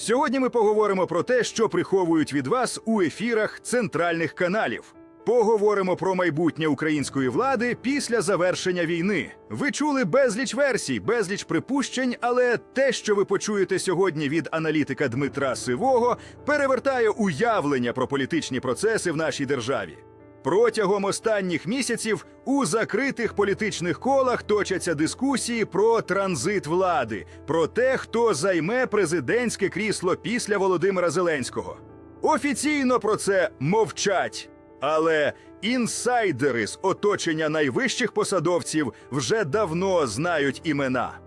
Сьогодні ми поговоримо про те, що приховують від вас у ефірах центральних каналів. Поговоримо про майбутнє української влади після завершення війни. Ви чули безліч версій, безліч припущень, але те, що ви почуєте сьогодні від аналітика Дмитра Сивого, перевертає уявлення про політичні процеси в нашій державі. Протягом останніх місяців у закритих політичних колах точаться дискусії про транзит влади, про те, хто займе президентське крісло після Володимира Зеленського. Офіційно про це мовчать, але інсайдери з оточення найвищих посадовців вже давно знають імена.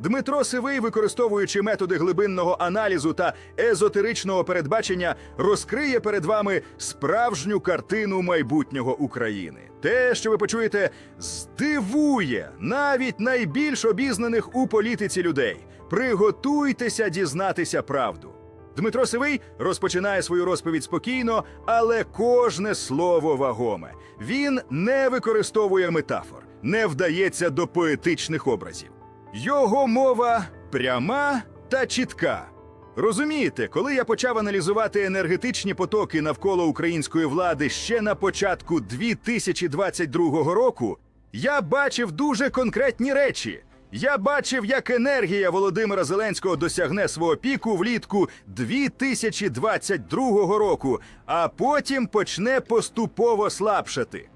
Дмитро Сивий, використовуючи методи глибинного аналізу та езотеричного передбачення, розкриє перед вами справжню картину майбутнього України. Те, що ви почуєте, здивує навіть найбільш обізнаних у політиці людей. Приготуйтеся дізнатися правду. Дмитро Сивий розпочинає свою розповідь спокійно, але кожне слово вагоме. Він не використовує метафор, не вдається до поетичних образів. Його мова пряма та чітка. Розумієте, коли я почав аналізувати енергетичні потоки навколо української влади ще на початку 2022 року, я бачив дуже конкретні речі. Я бачив, як енергія Володимира Зеленського досягне свого піку влітку 2022 року, а потім почне поступово слабшати.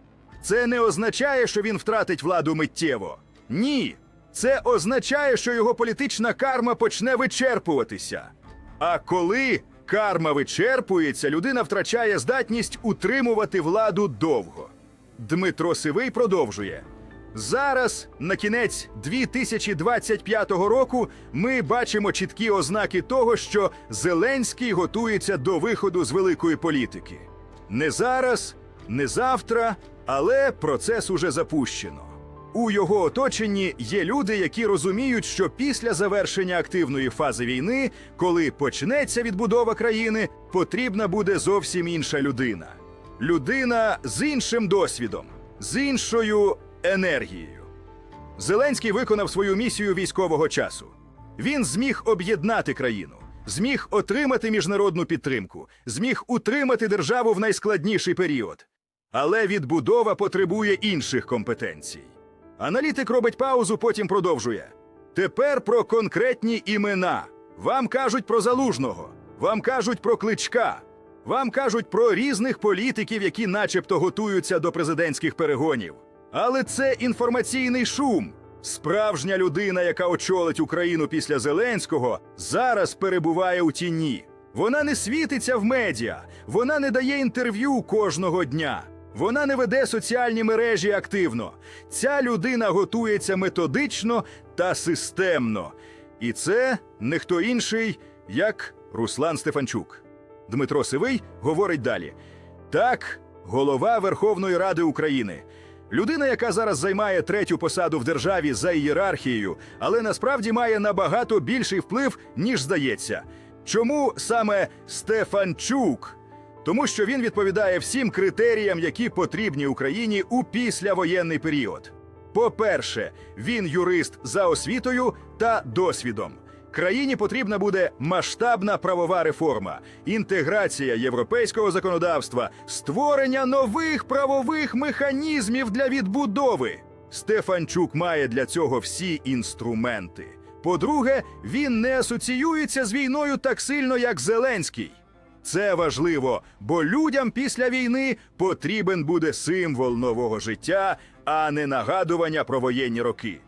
Це не означає, що він втратить владу миттєво. Ні. Це означає, що його політична карма почне вичерпуватися. А коли карма вичерпується, людина втрачає здатність утримувати владу довго. Дмитро Сивий продовжує. Зараз, на кінець 2025 року, ми бачимо чіткі ознаки того, що Зеленський готується до виходу з великої політики. Не зараз, не завтра, але процес уже запущено. У його оточенні є люди, які розуміють, що після завершення активної фази війни, коли почнеться відбудова країни, потрібна буде зовсім інша людина. Людина з іншим досвідом, з іншою енергією. Зеленський виконав свою місію військового часу. Він зміг об'єднати країну, зміг отримати міжнародну підтримку, зміг утримати державу в найскладніший період. Але відбудова потребує інших компетенцій. Аналітик робить паузу, потім продовжує. Тепер про конкретні імена. Вам кажуть про залужного, вам кажуть про кличка, вам кажуть про різних політиків, які начебто готуються до президентських перегонів. Але це інформаційний шум. Справжня людина, яка очолить Україну після Зеленського, зараз перебуває у тіні. Вона не світиться в медіа, вона не дає інтерв'ю кожного дня. Вона не веде соціальні мережі активно. Ця людина готується методично та системно. І це не хто інший, як Руслан Стефанчук. Дмитро Сивий говорить далі: так, голова Верховної Ради України. Людина, яка зараз займає третю посаду в державі за ієрархією, але насправді має набагато більший вплив, ніж здається. Чому саме Стефанчук? Тому що він відповідає всім критеріям, які потрібні Україні у післявоєнний період. По-перше, він юрист за освітою та досвідом. Країні потрібна буде масштабна правова реформа, інтеграція європейського законодавства, створення нових правових механізмів для відбудови. Стефанчук має для цього всі інструменти. По-друге, він не асоціюється з війною так сильно, як Зеленський. Це важливо, бо людям після війни потрібен буде символ нового життя, а не нагадування про воєнні роки.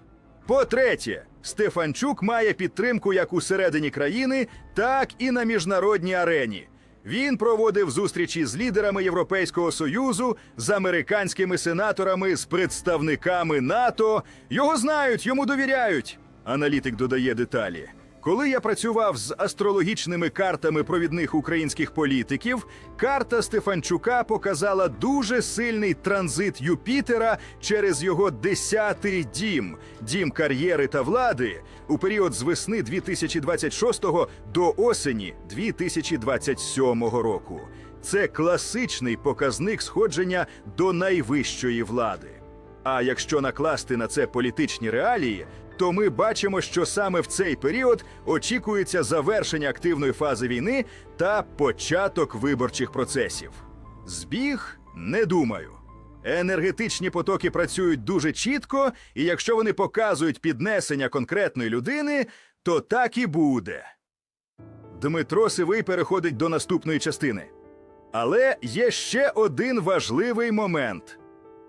По-третє, Стефанчук має підтримку як усередині країни, так і на міжнародній арені. Він проводив зустрічі з лідерами Європейського союзу, з американськими сенаторами, з представниками НАТО. Його знають, йому довіряють. Аналітик додає деталі. Коли я працював з астрологічними картами провідних українських політиків, карта Стефанчука показала дуже сильний транзит Юпітера через його десятий дім, дім кар'єри та влади, у період з весни 2026 до осені 2027 року. Це класичний показник сходження до найвищої влади. А якщо накласти на це політичні реалії, то ми бачимо, що саме в цей період очікується завершення активної фази війни та початок виборчих процесів. Збіг не думаю. Енергетичні потоки працюють дуже чітко, і якщо вони показують піднесення конкретної людини, то так і буде. Дмитро Сивий переходить до наступної частини. Але є ще один важливий момент: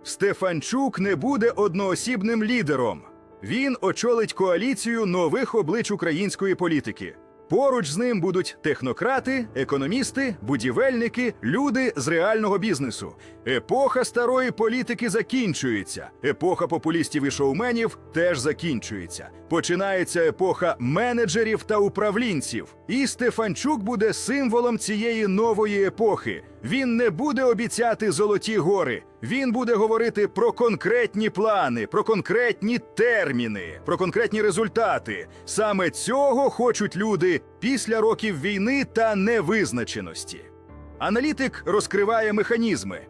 Стефанчук не буде одноосібним лідером. Він очолить коаліцію нових облич української політики. Поруч з ним будуть технократи, економісти, будівельники, люди з реального бізнесу. Епоха старої політики закінчується. Епоха популістів і шоуменів теж закінчується. Починається епоха менеджерів та управлінців. І Стефанчук буде символом цієї нової епохи. Він не буде обіцяти золоті гори. Він буде говорити про конкретні плани, про конкретні терміни, про конкретні результати. Саме цього хочуть люди після років війни та невизначеності. Аналітик розкриває механізми.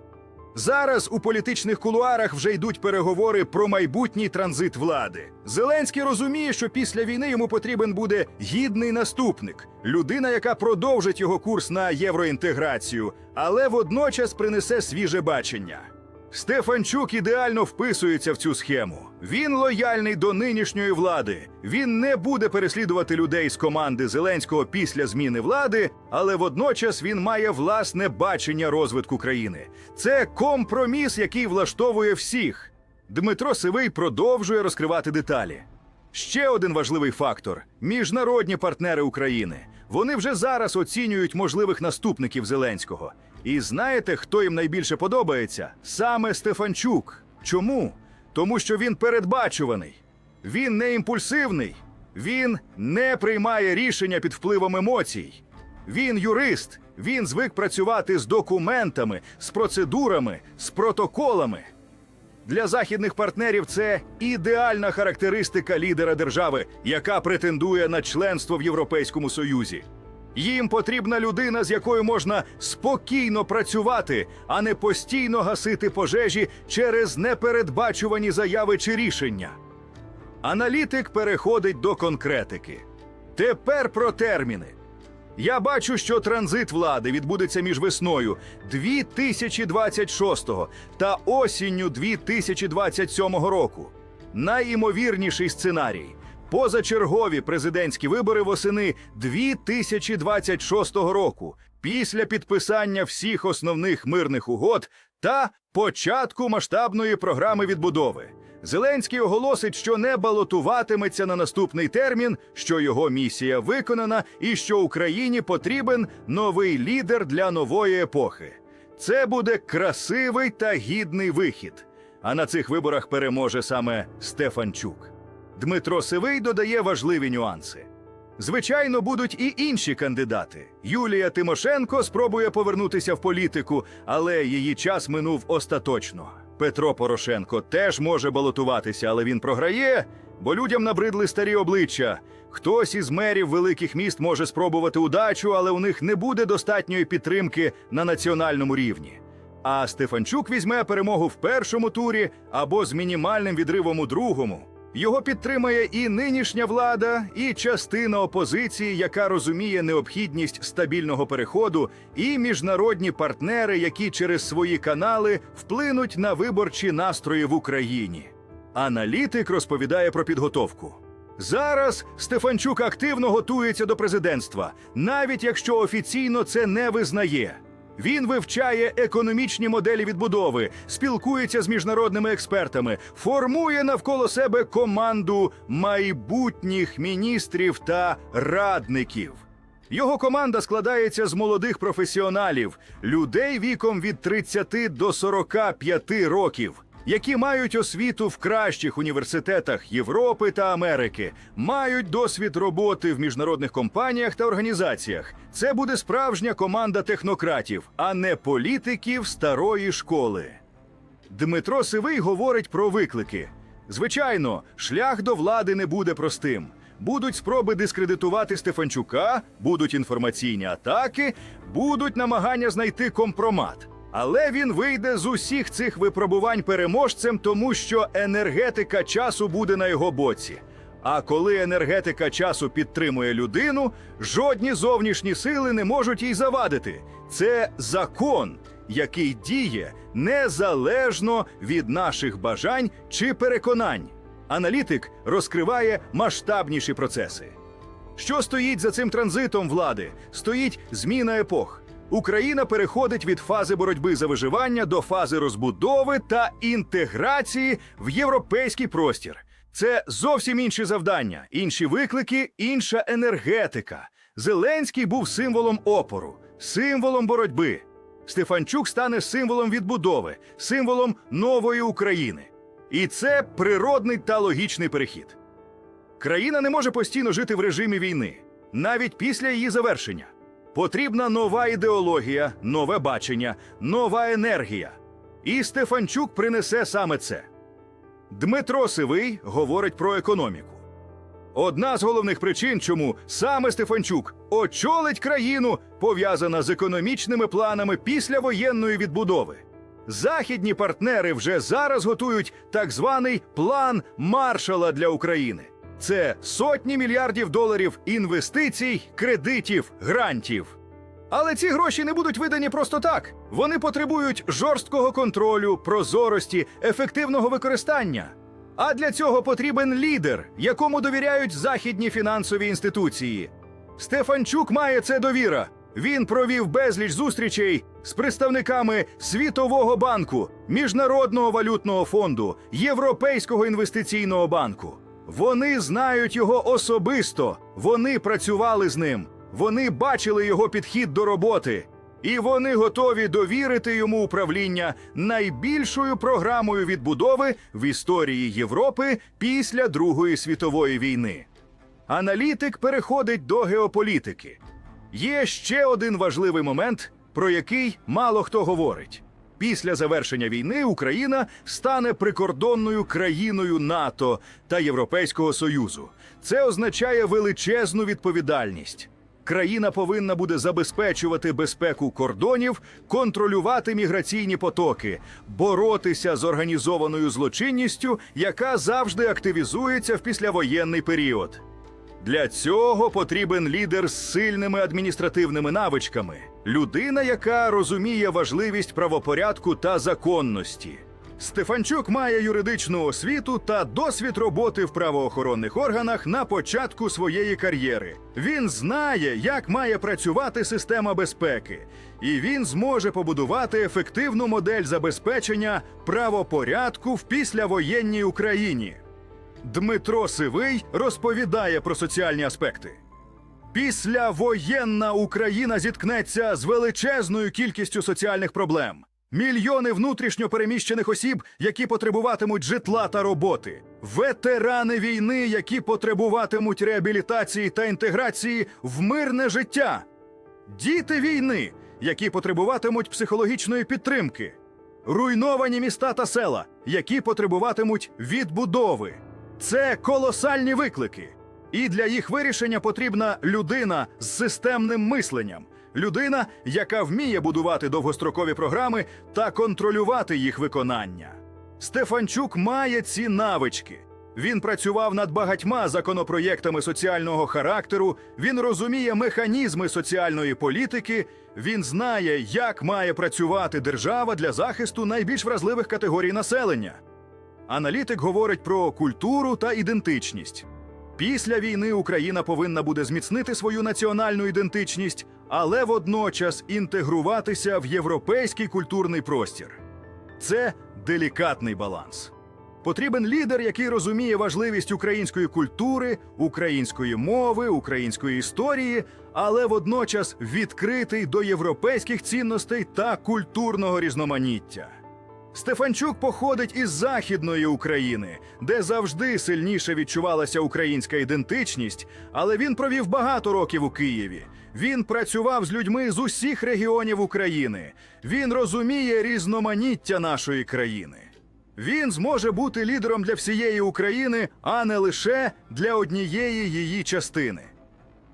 Зараз у політичних кулуарах вже йдуть переговори про майбутній транзит влади. Зеленський розуміє, що після війни йому потрібен буде гідний наступник, людина, яка продовжить його курс на євроінтеграцію, але водночас принесе свіже бачення. Стефанчук ідеально вписується в цю схему. Він лояльний до нинішньої влади. Він не буде переслідувати людей з команди Зеленського після зміни влади, але водночас він має власне бачення розвитку країни. Це компроміс, який влаштовує всіх. Дмитро Сивий продовжує розкривати деталі. Ще один важливий фактор міжнародні партнери України. Вони вже зараз оцінюють можливих наступників Зеленського. І знаєте, хто їм найбільше подобається? Саме Стефанчук. Чому? Тому що він передбачуваний, він не імпульсивний, він не приймає рішення під впливом емоцій. Він юрист, він звик працювати з документами, з процедурами, з протоколами. Для західних партнерів це ідеальна характеристика лідера держави, яка претендує на членство в Європейському Союзі. Їм потрібна людина, з якою можна спокійно працювати, а не постійно гасити пожежі через непередбачувані заяви чи рішення. Аналітик переходить до конкретики. Тепер про терміни. Я бачу, що транзит влади відбудеться між весною 2026 та осінню 2027 року. Найімовірніший сценарій позачергові президентські вибори восени 2026 року, після підписання всіх основних мирних угод та початку масштабної програми відбудови. Зеленський оголосить, що не балотуватиметься на наступний термін, що його місія виконана, і що Україні потрібен новий лідер для нової епохи. Це буде красивий та гідний вихід. А на цих виборах переможе саме Стефанчук. Дмитро Сивий додає важливі нюанси. Звичайно, будуть і інші кандидати. Юлія Тимошенко спробує повернутися в політику, але її час минув остаточно. Петро Порошенко теж може балотуватися, але він програє, бо людям набридли старі обличчя. Хтось із мерів великих міст може спробувати удачу, але у них не буде достатньої підтримки на національному рівні. А Стефанчук візьме перемогу в першому турі або з мінімальним відривом у другому. Його підтримає і нинішня влада, і частина опозиції, яка розуміє необхідність стабільного переходу, і міжнародні партнери, які через свої канали вплинуть на виборчі настрої в Україні. Аналітик розповідає про підготовку. Зараз Стефанчук активно готується до президентства, навіть якщо офіційно це не визнає. Він вивчає економічні моделі відбудови, спілкується з міжнародними експертами, формує навколо себе команду майбутніх міністрів та радників. Його команда складається з молодих професіоналів, людей віком від 30 до 45 років, які мають освіту в кращих університетах Європи та Америки, мають досвід роботи в міжнародних компаніях та організаціях. Це буде справжня команда технократів, а не політиків старої школи. Дмитро Сивий говорить про виклики. Звичайно, шлях до влади не буде простим. Будуть спроби дискредитувати Стефанчука, будуть інформаційні атаки, будуть намагання знайти компромат. Але він вийде з усіх цих випробувань переможцем, тому що енергетика часу буде на його боці. А коли енергетика часу підтримує людину, жодні зовнішні сили не можуть їй завадити. Це закон, який діє незалежно від наших бажань чи переконань. Аналітик розкриває масштабніші процеси. Що стоїть за цим транзитом влади? Стоїть зміна епох. Україна переходить від фази боротьби за виживання до фази розбудови та інтеграції в європейський простір. Це зовсім інші завдання, інші виклики, інша енергетика. Зеленський був символом опору, символом боротьби. Стефанчук стане символом відбудови, символом нової України. І це природний та логічний перехід. Країна не може постійно жити в режимі війни, навіть після її завершення. Потрібна нова ідеологія, нове бачення, нова енергія. І Стефанчук принесе саме це. Дмитро Сивий говорить про економіку. Одна з головних причин, чому саме Стефанчук очолить країну, пов'язана з економічними планами післявоєнної відбудови. Західні партнери вже зараз готують так званий план Маршала для України. Це сотні мільярдів доларів інвестицій, кредитів, грантів. Але ці гроші не будуть видані просто так. Вони потребують жорсткого контролю, прозорості, ефективного використання. А для цього потрібен лідер, якому довіряють західні фінансові інституції. Стефанчук має це довіра. Він провів безліч зустрічей з представниками Світового банку, Міжнародного валютного фонду, Європейського інвестиційного банку. Вони знають його особисто, вони працювали з ним, вони бачили його підхід до роботи, і вони готові довірити йому управління найбільшою програмою відбудови в історії Європи після Другої світової війни. Аналітик переходить до геополітики. Є ще один важливий момент, про який мало хто говорить. Після завершення війни Україна стане прикордонною країною НАТО та Європейського Союзу. Це означає величезну відповідальність. Країна повинна буде забезпечувати безпеку кордонів, контролювати міграційні потоки, боротися з організованою злочинністю, яка завжди активізується в післявоєнний період. Для цього потрібен лідер з сильними адміністративними навичками, людина, яка розуміє важливість правопорядку та законності. Стефанчук має юридичну освіту та досвід роботи в правоохоронних органах на початку своєї кар'єри. Він знає, як має працювати система безпеки, і він зможе побудувати ефективну модель забезпечення правопорядку в післявоєнній Україні. Дмитро Сивий розповідає про соціальні аспекти. Післявоєнна Україна зіткнеться з величезною кількістю соціальних проблем. Мільйони внутрішньо переміщених осіб, які потребуватимуть житла та роботи, ветерани війни, які потребуватимуть реабілітації та інтеграції в мирне життя, діти війни, які потребуватимуть психологічної підтримки, руйновані міста та села, які потребуватимуть відбудови. Це колосальні виклики. І для їх вирішення потрібна людина з системним мисленням, людина, яка вміє будувати довгострокові програми та контролювати їх виконання. Стефанчук має ці навички. Він працював над багатьма законопроєктами соціального характеру, він розуміє механізми соціальної політики, він знає, як має працювати держава для захисту найбільш вразливих категорій населення. Аналітик говорить про культуру та ідентичність. Після війни Україна повинна буде зміцнити свою національну ідентичність, але водночас інтегруватися в європейський культурний простір. Це делікатний баланс. Потрібен лідер, який розуміє важливість української культури, української мови, української історії, але водночас відкритий до європейських цінностей та культурного різноманіття. Стефанчук походить із західної України, де завжди сильніше відчувалася українська ідентичність, але він провів багато років у Києві. Він працював з людьми з усіх регіонів України. Він розуміє різноманіття нашої країни. Він зможе бути лідером для всієї України, а не лише для однієї її частини.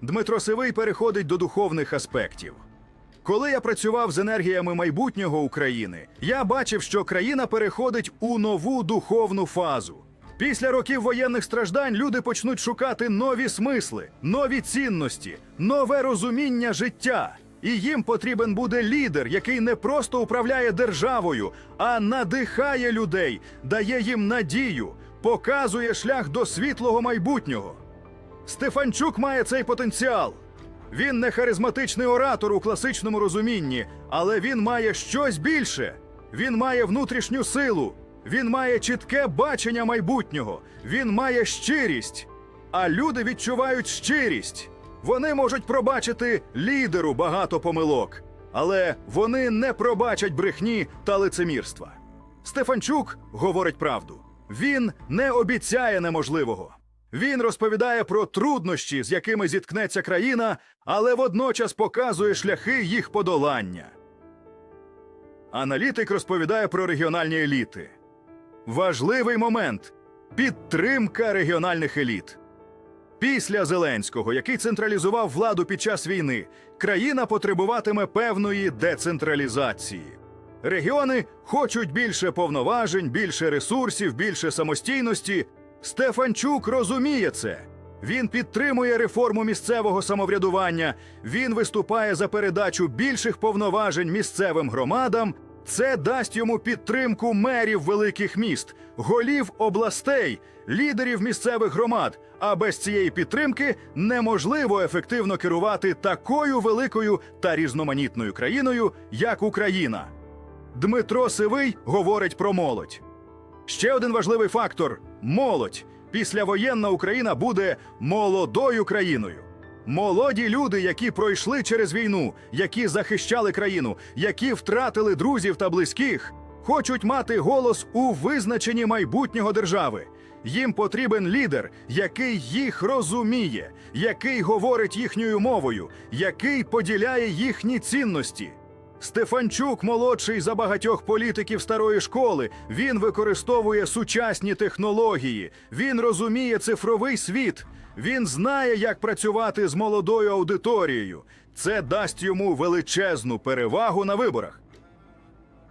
Дмитро Сивий переходить до духовних аспектів. Коли я працював з енергіями майбутнього України, я бачив, що країна переходить у нову духовну фазу. Після років воєнних страждань люди почнуть шукати нові смисли, нові цінності, нове розуміння життя. І їм потрібен буде лідер, який не просто управляє державою, а надихає людей, дає їм надію, показує шлях до світлого майбутнього. Стефанчук має цей потенціал. Він не харизматичний оратор у класичному розумінні, але він має щось більше. Він має внутрішню силу, він має чітке бачення майбутнього, він має щирість. А люди відчувають щирість. Вони можуть пробачити лідеру багато помилок, але вони не пробачать брехні та лицемірства. Стефанчук говорить правду. Він не обіцяє неможливого. Він розповідає про труднощі, з якими зіткнеться країна, але водночас показує шляхи їх подолання. Аналітик розповідає про регіональні еліти. Важливий момент підтримка регіональних еліт. Після Зеленського, який централізував владу під час війни, країна потребуватиме певної децентралізації. Регіони хочуть більше повноважень, більше ресурсів, більше самостійності. Стефанчук розуміє це. Він підтримує реформу місцевого самоврядування. Він виступає за передачу більших повноважень місцевим громадам. Це дасть йому підтримку мерів великих міст, голів областей, лідерів місцевих громад. А без цієї підтримки неможливо ефективно керувати такою великою та різноманітною країною, як Україна. Дмитро Сивий говорить про молодь. Ще один важливий фактор молодь. Післявоєнна Україна буде молодою країною. Молоді люди, які пройшли через війну, які захищали країну, які втратили друзів та близьких, хочуть мати голос у визначенні майбутнього держави. Їм потрібен лідер, який їх розуміє, який говорить їхньою мовою, який поділяє їхні цінності. Стефанчук молодший за багатьох політиків старої школи. Він використовує сучасні технології. Він розуміє цифровий світ. Він знає, як працювати з молодою аудиторією. Це дасть йому величезну перевагу на виборах.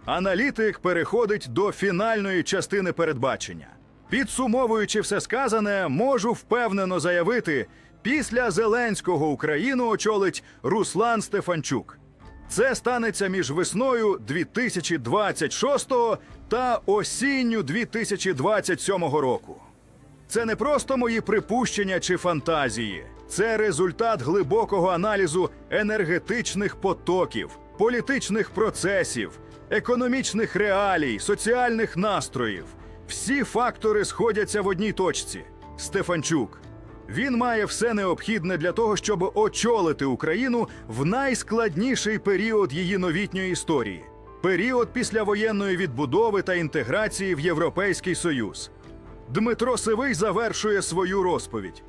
Аналітик переходить до фінальної частини передбачення. Підсумовуючи все сказане, можу впевнено заявити: після Зеленського Україну очолить Руслан Стефанчук. Це станеться між весною 2026 та осінню 2027 року. Це не просто мої припущення чи фантазії, це результат глибокого аналізу енергетичних потоків, політичних процесів, економічних реалій, соціальних настроїв. Всі фактори сходяться в одній точці. Стефанчук. Він має все необхідне для того, щоб очолити Україну в найскладніший період її новітньої історії період післявоєнної відбудови та інтеграції в Європейський Союз. Дмитро Сивий завершує свою розповідь.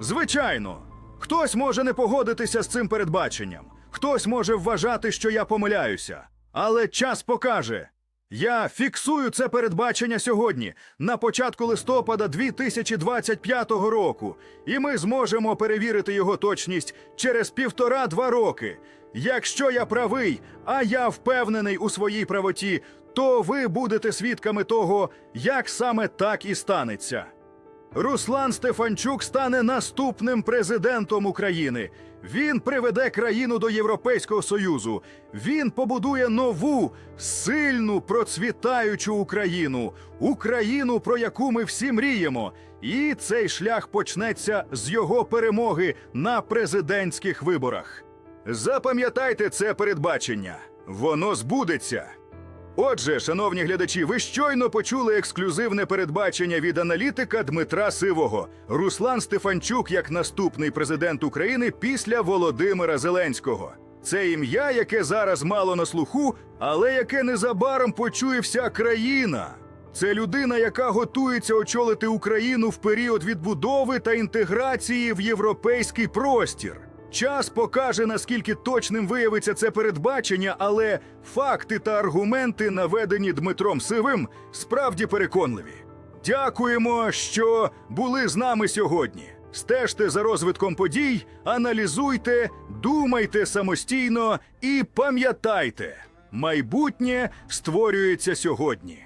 Звичайно, хтось може не погодитися з цим передбаченням, хтось може вважати, що я помиляюся, але час покаже. Я фіксую це передбачення сьогодні, на початку листопада 2025 року, і ми зможемо перевірити його точність через півтора-два роки. Якщо я правий, а я впевнений у своїй правоті, то ви будете свідками того, як саме так і станеться. Руслан Стефанчук стане наступним президентом України. Він приведе країну до Європейського Союзу. Він побудує нову, сильну, процвітаючу Україну, Україну, про яку ми всі мріємо. І цей шлях почнеться з його перемоги на президентських виборах. Запам'ятайте це передбачення. Воно збудеться. Отже, шановні глядачі, ви щойно почули ексклюзивне передбачення від аналітика Дмитра Сивого. Руслан Стефанчук як наступний президент України після Володимира Зеленського. Це ім'я, яке зараз мало на слуху, але яке незабаром почує вся країна. Це людина, яка готується очолити Україну в період відбудови та інтеграції в європейський простір. Час покаже, наскільки точним виявиться це передбачення, але факти та аргументи, наведені Дмитром Сивим, справді переконливі. Дякуємо, що були з нами сьогодні. Стежте за розвитком подій, аналізуйте, думайте самостійно і пам'ятайте, майбутнє створюється сьогодні.